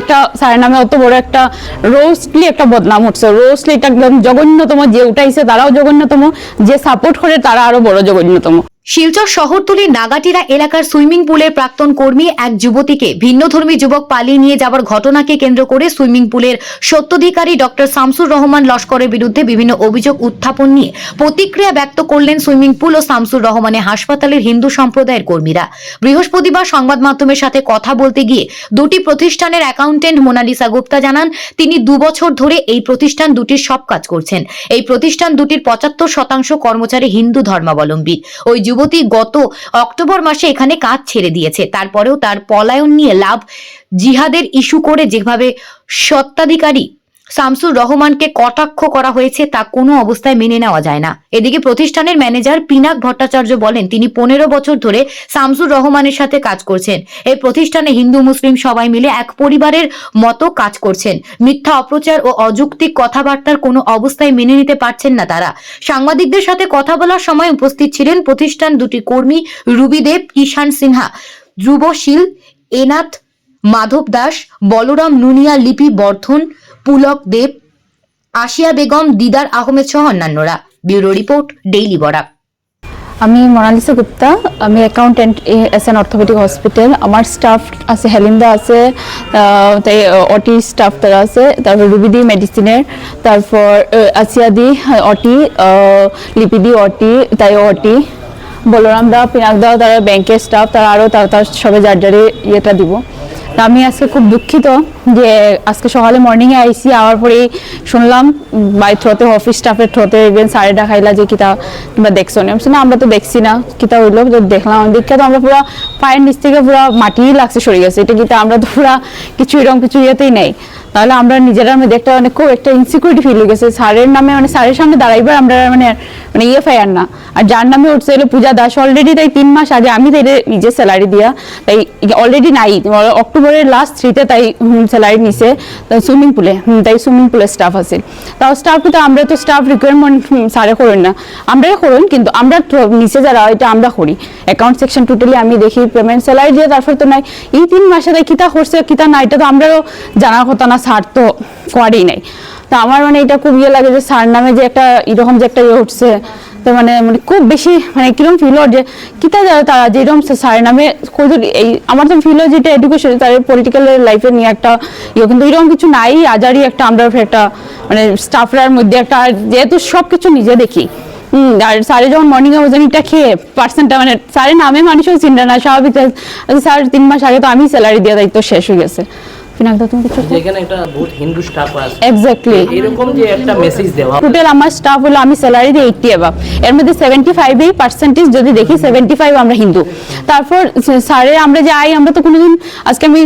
একটা স্যারের নামে অত বড় একটা রোস্টলি একটা বদনাম উঠছে রোস্টলি এটা একদম জঘন্যতম, যে উঠাইছে তারাও জঘন্যতম, যে সাপোর্ট করে তারা আরও বড় জঘন্যতম। শিলচর শহরতলির নাগাটিরা এলাকার সুইমিং পুলের প্রাক্তন কর্মী এক যুবতীকে ভিন্নধর্মী যুবক পালিয়ে নিয়ে যাওয়ার ঘটনাকে কেন্দ্র করে সুইমিং পুলের সত্ত্বাধিকারী ডক্টর শামসুর রহমান লস্করের বিরুদ্ধে বিভিন্ন অভিযোগ উত্থাপন নিয়ে প্রতিক্রিয়া ব্যক্ত করলেন সুইমিং পুল ও শামসুর রহমানের হাসপাতালের হিন্দু সম্প্রদায়ের কর্মীরা। বৃহস্পতিবার সংবাদ মাধ্যমের সাথে কথা বলতে গিয়ে দুটি প্রতিষ্ঠানের অ্যাকাউন্টেন্ট মোনালিসা গুপ্তা জানান, তিনি দুবছর ধরে এই প্রতিষ্ঠান দুটির সব কাজ করছেন। এই প্রতিষ্ঠান দুটির পঁচাত্তর শতাংশ কর্মচারী হিন্দু ধর্মাবলম্বী। ওই যুবতী গত অক্টোবর মাসে এখানে কাজ ছেড়ে দিয়েছে। তারপরেও তার পলায়ন নিয়ে লাভ জিহাদের ইস্যু করে যেভাবে সত্ত্বাধিকারী শামসুর রহমানকে কটাক্ষ করা হয়েছে তা কোনো অবস্থায় মেনে নেওয়া যায় না। এদিকে প্রতিষ্ঠানের ম্যানেজার পিনাক ভট্টাচার্য বলেন, তিনি পনেরো বছর ধরে শামসুর রহমানের সাথে কাজ করছেন। এই প্রতিষ্ঠানে হিন্দু, মুসলিম সবাই মিলে এক পরিবারের মতো কাজ করছেন। মিথ্যা অপ্রচার ও অযৌক্তিক কথাবার্তার কোনো অবস্থায় মেনে নিতে পারছেন না তারা। সাংবাদিকদের সাথে কথা বলার সময় উপস্থিত ছিলেন প্রতিষ্ঠান দুটি কর্মী রুবিদেব কিষান সিনহা ধ্রুবশীল এনাথ মাধব দাস, বলরাম নুনিয়া, লিপি বর্ধন পুলক দেব আসিয়া বেগম, দিদার আহমেদ সহ অন্যান্যরা। ব্যুরো রিপোর্ট, ডেইলি বরাক আমি মোনালিসা গুপ্তা। আমি accountant S N orthopaedic hospital আমার স্টাফ আছে, হেলিন্দা আছে তাই, অটি স্টাফ তারা আছে। তারপর রুবিদি মেডিসিনের তারপর আসিয়াদি অটি লিপিদি অটি, তাই অটি। বলরাম দা, পিনাক দা, তারা ব্যাংকের স্টাফ তারা আরও তারা তার সবাই যার যারে ইয়েটা দিব। আমি আজকে খুব দুঃখিত যে আজকে সকালে মর্নিংয়ে আইসি, আওয়ার পরে শুনলাম বাই থ্রোতে অফিস স্টাফের থ্রোতে ইভেন সাড়ে ডাকাইলা যে কিতা তোমরা দেখছ না। আমি আমরা তো দেখছি না, কিতা হইল দেখলাম। দীক্ষা তো আমরা পুরো পায়ের নিচ থেকে পুরো মাটি লাগছে, সরে গেছে। এটা কিতা আমরা তো পুরো কিছু এরকম কিছু ইয়েতেই নেই। তাহলে আমরা নিজেরা মধ্যে একটা মানে খুব একটা ইনসিকিউরিটি ফিল হয়ে গেছে। স্যারের নামে মানে স্যারের সামনে দাঁড়াইবার আমরা মানে মানে ইয়ে ফায়ার না। আর যার নামে উঠছে হলো পূজা দাস অলরেডি তাই তিন মাস আগে আমি তাই নিজে স্যালারি দিয়া, তাই অলরেডি নাই। অক্টোবরের লাস্ট থ্রিতে তাই স্যালারি নিছে, তাই সুইমিং পুলে তাই সুইমিং পুলের স্টাফ আছে। তাও স্টাফ তো আমরা তো স্টাফ রিকোয়ারমেন্ট স্যারে করেন না। আমরাই করুন, কিন্তু আমরা নিচে যারা, এটা আমরা করি। অ্যাকাউন্ট সেকশন টোটালি আমি দেখি পেমেন্ট স্যালারি দিয়ে, তারপর তো নাই। এই তিন মাসে তাই কিতা করছে কিতা না, এটা তো আমরাও জানার কথা না। স্যার তো করেই নাই। তো আমার মানে এটা খুব ইয়ে লাগে যে স্যার নামে যে একটা এরকম যে একটা ইয়ে উঠছে তো মানে মানে খুব বেশি মানে কীরকম ফিল হয় যে কিতা যায় তারা যেরকম স্যার নামে এই আমার তো ফিল হয় যেটা এডুকেশন তাদের পলিটিক্যাল লাইফে নিয়ে একটা ইয়ে কিন্তু এরকম কিছু নাই আজারই একটা আমরা একটা মানে স্টাফরার মধ্যে একটা যেহেতু সব কিছু নিজে দেখি। হুম, আর স্যারে যখন মর্নিং এ এটা খেয়ে পার্সেন্টটা মানে স্যারের নামে মানুষও চিন্তা না স্বাভাবিক স্যার তিন মাস আগে তো আমি স্যালারি দিয়ে দায়িত্ব শেষ হয়ে গেছে। পিনাকদা তুমি কিছু যেখানে একটা বহুত হিন্দু স্টাফ আছে। এক্স্যাক্টলি এরকম যে একটা মেসেজ দেওয়া টোটাল আমার স্টাফ হলো আমি স্যালারি দিই এইটটি অ্যাবাভ এর মধ্যে সেভেন্টি ফাইভেই পার্সেন্টেজ যদি দেখি সেভেন্টি ফাইভ আমরা হিন্দু। তারপর স্যারে আমরা যে আই আমরা তো কোনোদিন আজকে আমি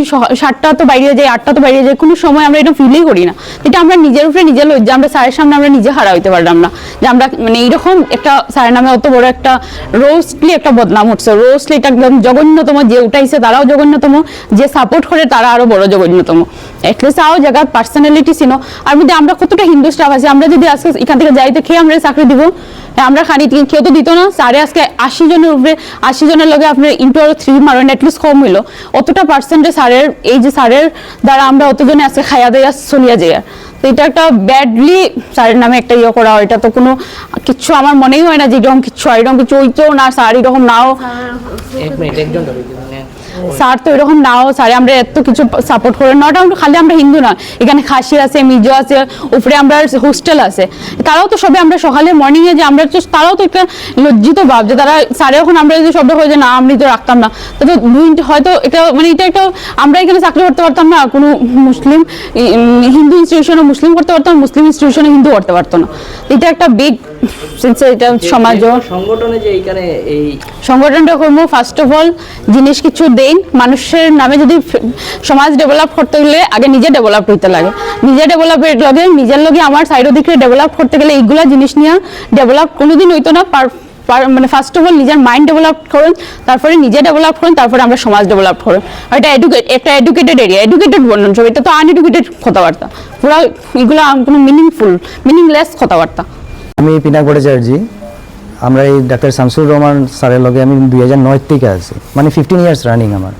তো বাইরে যাই আটটা তো বাইরে যাই কোনো সময় আমরা এটা ফিলই করি না। এটা আমরা নিজের উপরে নিজের লজ্জা আমরা স্যারের সামনে আমরা নিজে হারা হইতে পারলাম না। যে আমরা মানে এইরকম একটা স্যারের নামে অত বড় একটা রোস্টলি একটা বদনাম উঠছে রোস্টলি এটা একদম জঘন্যতম যে উঠাইছে তারাও জঘন্যতম যে সাপোর্ট করে তারা আরও বড় জঘন্যতম এটলিস্ট আও জায়গার পার্সোনালিটি ছিল। আর মধ্যে আমরা কতটা হিন্দু স্টাফ আছে আমরা যদি আজকে এখান থেকে যাই তো খেয়ে আমরা চাকরি দিব। হ্যাঁ, আমরা খানি তি- কেউ তো দিত না। স্যারে আজকে আশি জনের উপরে আশি জনের লগে আপনার ইন্টু আরও থ্রি মারেন অ্যাটলিস্ট কম হইল। অতটা পার্সেন্টে স্যারের এই যে স্যারের দ্বারা আমরা অতজনে আজকে খাইয়া দেয়া চলিয়া যাই তো এটা একটা ব্যাডলি স্যারের নামে একটা ইয়ে করা হয়। এটা তো কোনো কিচ্ছু আমার মনেই হয় না যে এরকম কিচ্ছু হয়। এরকম কিছু হইতেও না স্যার এরকম নাও। এক মিনিট একজন ধরে দিন, মানে স্যার তো এরকম নাও স্যার আমরা এত কিছু সাপোর্ট করে নট খালি আমরা হিন্দু না এখানে খাসি আছে মিজো আছে উপরে আমরা হোস্টেল আছে। তারাও তো সবে আমরা সকালে মর্নিং এ যে আমরা তো তারাও তো একটা লজ্জিত ভাব যে তারা স্যার এখন আমরা যদি শব্দ হয়ে যে না আমি তো রাখতাম না। তো তো দুই হয়তো এটা মানে এটা একটা আমরা এখানে চাকরি করতে পারতাম না। কোনো মুসলিম হিন্দু ইনস্টিটিউশনে মুসলিম করতে পারতাম মুসলিম ইনস্টিটিউশনে হিন্দু করতে পারতো না। এটা একটা বিগ এটা সমাজও সংগঠনে যে এইখানে এই সংগঠনটা করব ফার্স্ট অফ অল জিনিস কিছু দেন। মানুষের নামে যদি সমাজ ডেভেলপ করতে গেলে আগে নিজে ডেভেলপ হইতে লাগে। নিজে ডেভেলপের লগে, নিজের লগে আমার সাইডের দিকে ডেভেলপ করতে গেলে এইগুলা জিনিস নিয়ে ডেভেলপ কোনোদিন হইতো না। মানে ফার্স্ট অফ অল নিজের মাইন্ড ডেভেলপ করুন, তারপরে নিজে ডেভেলপ করুন, তারপরে আমরা সমাজ ডেভেলপ করুন এটা এডুকেট একটা এডুকেটেড এরিয়া এডুকেটেড বলুন সব, এটা তো আনএডুকেটেড কথাবার্তা। পুরো এগুলো কোনো মিনিংফুল মিনিংলেস কথাবার্তা। আমি পিনাক ভট্টাচার্যি আমরা এই ডাক্তার শামসুর রহমান স্যারের লগে আমি দুই হাজার নয় থেকে আছি। মানে ফিফটিন ইয়ার্স রানিং আমার।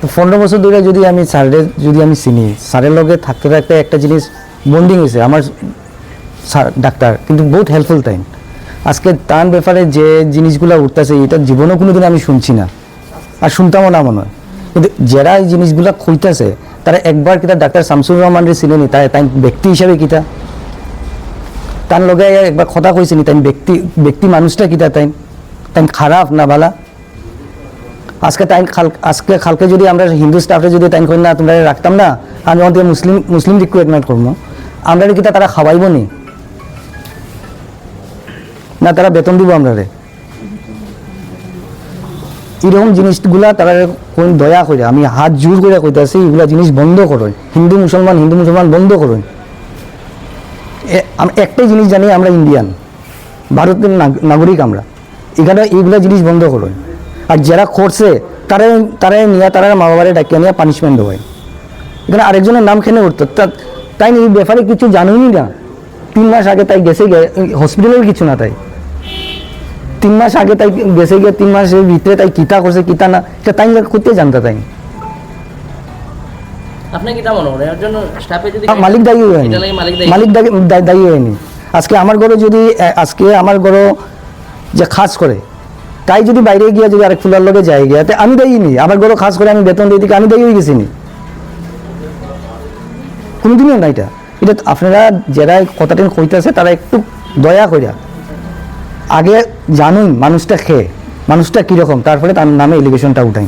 তো পনেরো বছর ধরে যদি আমি স্যারের, যদি আমি চিনি, স্যারের লগে থাকতে থাকতে একটা জিনিস বন্ডিং হয়েছে। আমার ডাক্তার, কিন্তু বহুত হেল্পফুল টাইম আজকে তার ব্যাপারে যে জিনিসগুলো উঠতেছে, এটা জীবনেও কোনোদিন আমি শুনছি না। আর শুনতামও না মনে হয়। কিন্তু যারা এই জিনিসগুলো খুঁজতেছে, তারা একবার কিতা ডাক্তার শামসুর রহমানের চিনেনি তাই তাই ব্যক্তি হিসাবে কিতা? তার লগে একবার কথা কইছিনি তাই ব্যক্তি ব্যক্তি মানুষটা কিতা তাই তাই খারাপ না ভালা আজকে তাই খাল, আজকে খালকে যদি আমরা হিন্দু স্টাফে যদি তাই কই না তোমরা রাখতাম না, আমি আমাদের মুসলিম মুসলিম রিক্রুটমেন্ট করব আমরা কিতা তারা খাওয়াইব নি? না তারা বেতন দিব আমরা রে? এরকম জিনিসগুলা তারা কোন দয়া করে আমি হাত জোর করে কইতাছি, এগুলা জিনিস বন্ধ করুন। হিন্দু মুসলমান হিন্দু মুসলমান বন্ধ করুন। একটাই জিনিস জানি, আমরা ইন্ডিয়ান ভারতের নাগরিক আমরা। এখানে এইগুলা জিনিস বন্ধ করুন। আর যারা করছে তারা তারা নিয়ে তারা মা বাবারে ডাকিয়ে নিয়ে পানিশমেন্ট দেওয়ায় এখানে আরেকজনের নাম খেনে উঠতো তা- তাই এই ব্যাপারে কিছু জানুনি না। তিন মাস আগে তাই গেছে হসপিটালের কিছু না তাই। তিন মাস আগে তাই গেছে গিয়ে, তিন মাসের ভিতরে তাই কিতা করছে, কিতা না এটা তাই করতে জানতে তাই। আপনি কিটা মনে করেন এর জন্য স্টাফে যদি মালিক দায়ী হয়নি। মালিক দায়ী দায়ী- দায়ী- দায়ী হয়নি। আজকে আমার ঘরে যদি আজকে আমার ঘরে যে খাস করে তাই যদি বাইরে গিয়ে যদি আরেক ফুলার লগে যায় গিয়া আমি দায়ী নি। আমার ঘরে খাস করে আমি বেতন দিই দিকে আমি দায়ী হয়ে গেছি নি। কোনোদিনও না এটা। এটা আপনারা যারা কথাটা কইতেছে তারা একটু দয়া করিয়া আগে জানুন মানুষটা খেয়ে মানুষটা কীরকম তারপরে তার নামে এলিগেশনটা উঠাই।